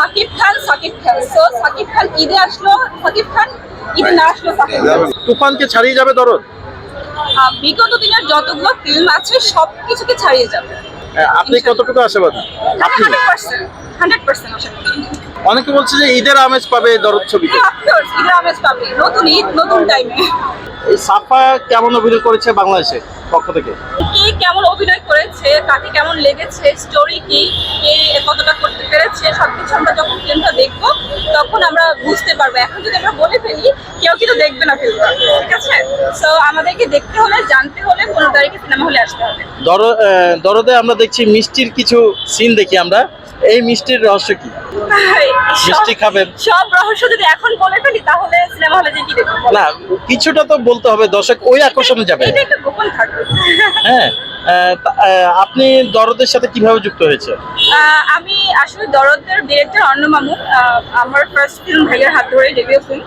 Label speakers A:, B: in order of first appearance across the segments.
A: Shakib Khan Shakib Khan. So Shakib Khan ঈদে আসলো সাকিব খান ঈদে না আসলো সাকিব
B: তুফানকে ছাড়িয়ে যাবে দরদ?
A: বিগত দিনের যতগুলো ফিল্ম আছে সব কিছুকে ছাড়িয়ে যাবে।
B: আপনি কতটুকু আশাবাদী? আপনি?
A: হান্ড্রেড পার্সেন্ট হান্ড্রেড পার্সেন্ট আশা
B: অনেকে বলছে যে ঈদের আমেজ পাবে দরদ ছবিতে।
A: অফকোর্স ঈদের আমেজ পাবে। নতুন ঈদ নতুন টাইমে
B: এই সাফা কেমন অভিনয় করেছে বাংলাদেশে পক্ষ থেকে?
A: কে কেমন অভিনয় করেছে কাকে কেমন লেগেছে স্টোরি কি কে কতটা করতে পেরেছে সবকিছু আমরা যখন ফিল্মটা দেখব তখন আমরা বুঝতে পারব। এখন যদি আমরা বলে ফেলি কেউ কিন্তু দেখবে না ফিল্মটা ঠিক আছে? সো আমাদেরকে দেখতে হলে জানতে হলে পনেরো তারিখে সিনেমা হলে আসতে হবে।
B: দর দরদে আমরা দেখছি মিষ্টির কিছু সিন দেখি আমরা। এই মিষ্টির রহস্য কি? মিষ্টি খাবেন
A: সব রহস্য যদি এখন বলে ফেলি তাহলে সিনেমা হলে যে কি দেখব
B: না কিছুটা তো বলতে হবে দর্শক ওই আকর্ষণে যাবে।
A: এটা একটু গোপন থাকবে
B: হ্যাঁ। আপনি দরদের সাথে কীভাবে যুক্ত হয়েছে
A: আমি আসলে দরদের ডিরেক্টর অর্ণ মামু আমার ফার্স্ট ফিল্ম ভাইয়ার হাত ধরে ডেবিউ ফিল্ম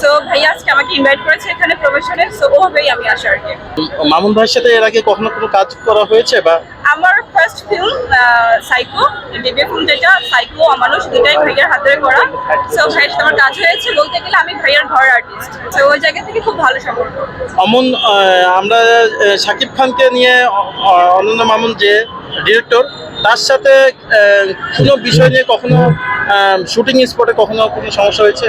A: সো ভাইয়া আজকে আমাকে ইনভাইট করেছে এখানে প্রমোশনে সো ওভাবেই আমি আসা আর কি।
B: মামুন ভাইয়ের সাথে এর আগে কখনো কোনো কাজ করা হয়েছে বা?
A: আমার first film psycho debut film যেটা সাইকো অমানুষ দুটাই ভাইয়ার হাত ধরে করা। সো ভাইয়ের সাথে আমার কাজ হয়েছে। বলতে গেলে আমি ভাইয়ার ঘর আর্টিস্ট সো ওই জায়গা থেকে খুব ভালো সম্পর্ক।
B: অমন আমরা শাকিব খানকে নিয়ে অনন্য মামুন যে ডিরেক্টর তার সাথে কোনো বিষয় নিয়ে কখনো শুটিং স্পটে কখনো কোনো সমস্যা হয়েছে?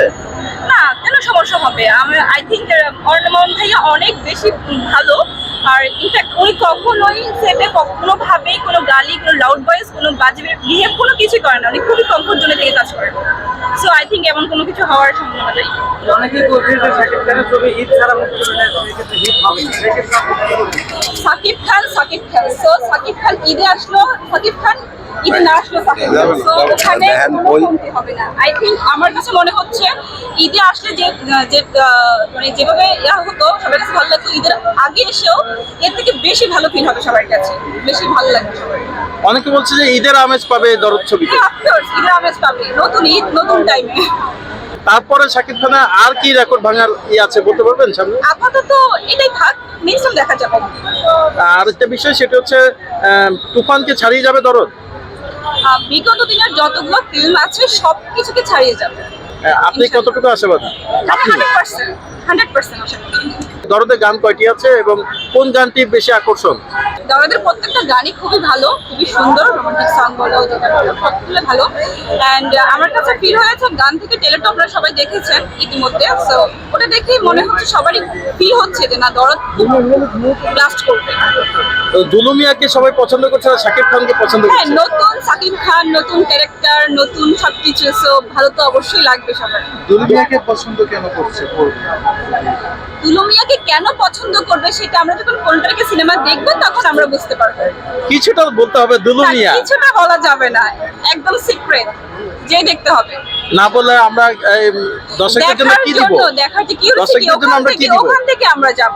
A: না, কেন সমস্যা হবে। আমি আই থিঙ্ক অর্ণমন ভাইয়া অনেক বেশি ভালো। আর ইনফ্যাক্ট উনি কখনোই সেটে কোনোভাবেই কোনো গালি কোনো লাউড ভয়েস কোনো বাজে বিহেভ কোনো কিছু করে না। উনি খুবই কমফোর্ট জোনে থেকে কাজ করেন। সো আই থিঙ্ক এমন কোনো কিছু হওয়ার সম্ভাবনা নেই? সাকিব খান সাকিব খান। সো সাকিব খান ঈদে আসলো সাকিব খান ঈদে না আসলো সাকিব খান। সো ওখানে কোনো কমতি হবে না। আই থিঙ্ক আমার কাছে মনে হচ্ছে ঈদে আসলে যে যে মানে যেভাবে ইয়া হতো সবার কাছে ভালো লাগতো ঈদের আগে এসেও এর থেকে বেশি ভালো ফিল হবে সবার কাছে বেশি ভালো লাগবে সবার
B: অনেকে বলছে যে ঈদের আমেজ পাবে দরদ ছবিতে।
A: অফকোর্স ঈদের আমেজ পাবে নতুন ঈদ নতুন টাইমে
B: তারপরে শাকিব খানের আর কি রেকর্ড ভাঙার ই আছে বলতে পারবেন সামনে?
A: আপাতত এটাই থাক নেক্সট দেখা যাবে
B: আর একটা বিষয় সেটা হচ্ছে তুফানকে ছাড়িয়ে যাবে দরদ?
A: বিগত দিনের যতগুলো ফিল্ম আছে সব কিছুকে ছাড়িয়ে যাবে।
B: আপনি কতটুকু আশাবাদী? আপনি
A: হান্ড্রেড পার্সেন্ট হান্ড্রেড পার্সেন্ট আশা করি
B: দরদের গান কয়টি আছে এবং কোন গানটি বেশি আকর্ষণ?
A: দরদের প্রত্যেকটা গানই খুবই ভালো, খুবই সুন্দর রোমান্টিক সং বলো যেটা ভালো। অ্যান্ড আমার কাছে ফিল হয়েছে গান থেকে টেলেটা আপনারা সবাই দেখেছেন ইতিমধ্যে সো ওটা দেখেই মনে হচ্ছে সবারই ফিল হচ্ছে যে না, দরদ ব্লাস্ট করবে।
B: তো দুলুমিয়াকে সবাই পছন্দ করছে না শাকিব খানকে পছন্দ
A: হ্যাঁ
B: করছে?
A: নতুন সাকিব খান নতুন ক্যারেক্টার নতুন সবকিছু সো ভালো তো অবশ্যই লাগবে সবার।
C: দুলমিয়াকে পছন্দ কেন করছে? করবে
A: তুলমিয়াকে কেন পছন্দ করবে সেটা আমরা যখন সিনেমা দেখব তখন আমরা বুঝতে পারব।
B: কিছুটা বলতে হবে দুলুমিয়া।
A: কিছুটা বলা যাবে না একদম সিক্রেট যে দেখতে হবে।
B: না বলে আমরা এই, দর্শকের জন্য কি দিব?
A: দেখার
B: দর্শকদের জন্য আমরা কি দিব?
A: ওখান থেকে আমরা যাব।